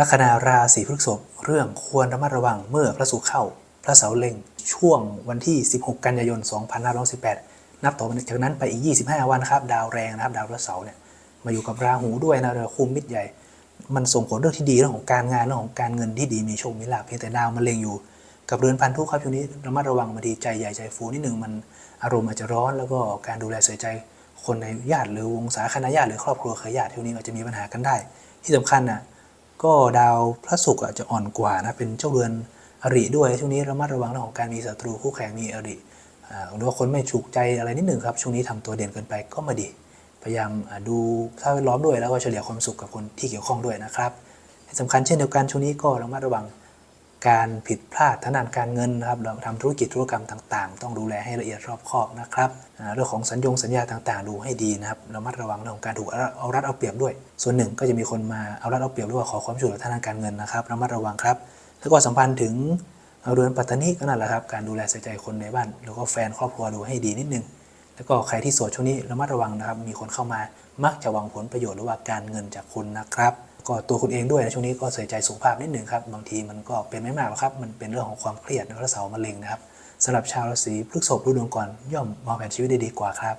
ลัคนาราศีพฤษภเรื่องควรระมัดระวังเมื่อพระศุกร์เข้า พระเสาร์เล็ง ช่วงวันที่ 16 กันยายน 2518 นับต่อจากนั้นไปอีก 25 วันนะครับ ดาวแรงนะครับดาวพระเสาร์เนี่ยมาอยู่กับราหูด้วยนะเรือคุมมิตรใหญ่ มันส่งผลเรื่องที่ดีเรื่องของการงานเรื่องของการเงินที่ดีมีโชคมีลาภเพียงแต่ดาวมันเล็งอยู่ กับเรือนพันธุครับช่วงนี้ระมัดระวังบางทีใจใหญ่ใจฟูนิดหนึ่งมันอารมณ์อาจจะร้อนแล้วก็การดูแลใส่ใจคนในญาติหรือวงศาคณะญาติหรือครอบครัวเครือญาติช่วงนี้อาจจะมีปัญหากันได้ ที่สำคัญน่ะ ก็ดาวพระศุกร์อาจจะอ่อนกว่านะเป็นเจ้าเรือนอริด้วยช่วงนี้ระมัดระวังเรื่องของการมีศัตรูคู่แข่งมีอริอ่าหรือว่าคนไม่ถูกใจอะไรนิดหนึ่งครับช่วงนี้ทำตัวเด่นเกินไปก็ไม่ดี พยายามดูถ้าล้อมด้วยแล้วก็เฉลี่ยความสุขกับคนที่เกี่ยวข้องด้วยนะครับสำคัญเช่นเดียวกันช่วงนี้ก็ระมัดระวัง การผิดพลาดทางด้านการเงินนะครับเราทำธุรกิจธุรกรรมต่างๆ ต้องดูแลให้ละเอียดรอบคอบนะครับเรื่องของสัญญงสัญญาต่างๆ ดูให้ดีนะครับระมัดระวังเรื่องของการถูกเอารัดเอาเปรียบด้วย ส่วนหนึ่งก็จะมีคนมาเอารัดเอาเปรียบหรือว่าขอความช่วยเหลือทางด้านการเงินนะครับระมัดระวังครับ แล้วก็สัมพันธ์ถึงเรือนปัตตานีก็นั่นแหละครับการดูแลใส่ใจคนในบ้าน แล้วก็แฟนครอบครัวดูให้ดีนิดนึงแล้วก็ใครที่โสดช่วงนี้ระมัดระวังนะครับ มีคนเข้ามามักจะหวังผลประโยชน์หรือว่าการเงินจากคุณนะครับ ก็ตัวคุณเองด้วยนะช่วงนี้ก็ใส่ใจสุขภาพนิดหนึ่งครับบางทีมันก็เป็นไม่มากหรอกครับ มันเป็นเรื่องของความเครียดในพระเสาร์มะเร็งนะครับสำหรับชาวราศีพฤษภฤดูก่อนย่อมมองแผนชีวิตได้ดีกว่าครับ